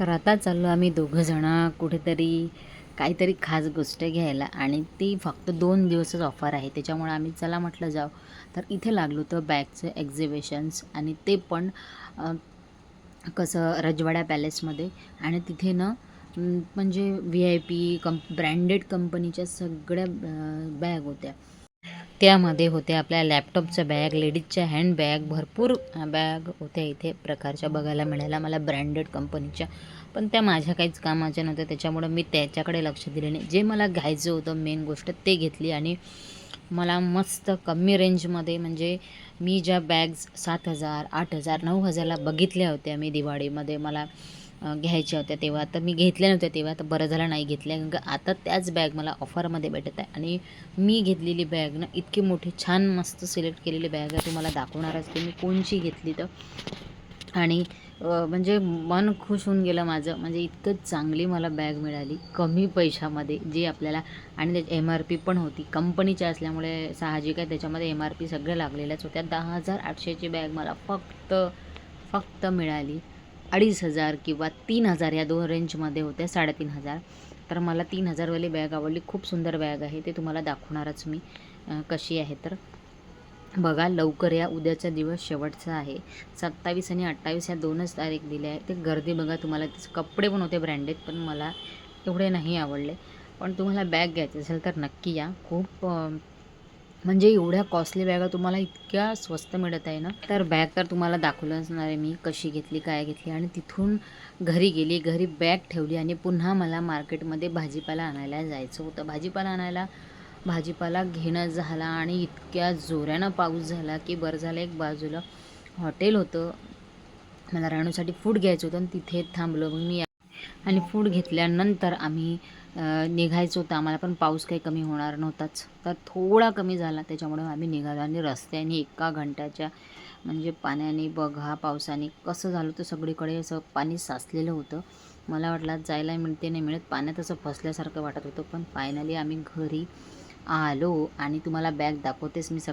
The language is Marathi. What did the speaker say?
तर आता चाललो आम्ही दोघंजणं कुठेतरी काहीतरी खास गोष्ट घ्यायला आणि ती फक्त दोन दिवसच ऑफर आहे. त्याच्यामुळे आम्ही चला म्हटलं जाऊ तर इथे लागलो तर बॅगचं एक्झिबिशन्स आणि ते पण कसं रजवाड्या पॅलेसमध्ये आणि तिथे ना म्हणजे व्ही आय पी कंप ब्रँडेड कंपनीच्या सगळ्या बॅग होत्या. त्यामध्ये होत्या. आपल्या लॅपटॉपच्या बॅग लेडीजच्या हँडबॅग भरपूर बॅग होत्या इथे प्रकारच्या बघायला मिळाल्या मला ब्रँडेड कंपनीच्या पण त्या माझ्या काहीच कामाच्या नव्हत्या. त्याच्यामुळं मी त्याच्याकडे लक्ष दिले नाही. जे मला घ्यायचं होतं मेन गोष्ट ते घेतली आणि मला मस्त कमी रेंजमध्ये म्हणजे मी ज्या बॅग्स सात हजार आठ हजार नऊ हजारला बघितल्या होत्या मी दिवाळीमध्ये मला घ्यायच्या होत्या तेव्हा. तर मी घेतल्या नव्हत्या तेव्हा तर बरं झालं नाही घेतल्या. कारण का आता त्याच बॅग मला ऑफरमध्ये भेटत आहे. आणि मी घेतलेली बॅग ना इतकी मोठी छान मस्त सिलेक्ट केलेली बॅग आहे. तुम्हाला दाखवणारच की मी कोणची घेतली तर. आणि म्हणजे मन खुश होऊन गेलं माझं. म्हणजे इतकं चांगली मला बॅग मिळाली. कमी पैशामध्ये जी आपल्याला आणि त्याची एम आर पी पण होती. कंपनीच्या असल्यामुळे साहजिक आहे. त्याच्यामध्ये एम आर पी सगळ्या लागलेल्याच होत्या. दहा हजार आठशेची बॅग मला फक्त फक्त मिळाली. अडीच हजार किंवा तीन हजार या दोन रेंजमध्ये होत्या. साडेतीन हजार. तर मला तीन हजारवाली बॅग आवडली. खूप सुंदर बॅग आहे. ते तुम्हाला दाखवणारच मी. कशी आहे तर. बघा लवकर या. उद्याचा दिवस शेवटचा आहे. सत्तावीस आणि अठ्ठावीस या दोनच तारीख दिल्या आहे. ते गर्दी बघा तुम्हाला तिचे कपडे पण होते ब्रँडेड पण मला एवढे नाही आवडले. पण तुम्हाला बॅग घ्यायची असेल तर नक्की या. खूप म्हणजे एवढ्या कॉस्टली बॅगा तुम्हाला इतक्या स्वस्त मिळत आहे ना? तर बॅग तर तुम्हाला दाखवलंच नाही मी कशी घेतली काय घेतली. आणि तिथून घरी गेली घरी बॅग ठेवली आणि पुन्हा मला मार्केटमध्ये भाजीपाला आणायला जायचं होतं. भाजीपाला आणायला भाजीपाला घेणं झाला आणि इतक्या जोरानं पाऊस झाला की बरं झालं एक बाजूला हॉटेल होतं. मला राहण्यासाठी फूड घ्यायचं होतं आणि तिथे थांबलो. मग मी आणि फूड घेतल्यानंतर आम्ही निघायचं होतं. आम्हाला पण पाऊस काही कमी होणार नव्हताच. तर थोडा कमी झाला. त्याच्यामुळे आम्ही निघालो आणि रस्त्याने एका घंट्याच्या म्हणजे पाण्याने बघा पावसाने कसं झालं तर सगळीकडे असं पाणी साचलेलं होतं. मला वाटलं जायला मिळते नाही मिळत. पाण्यात असं फसल्यासारखं वाटत होतं. पण फायनली आम्ही घरी आलो आणि तुम्हाला बॅग दाखवतेच मी सग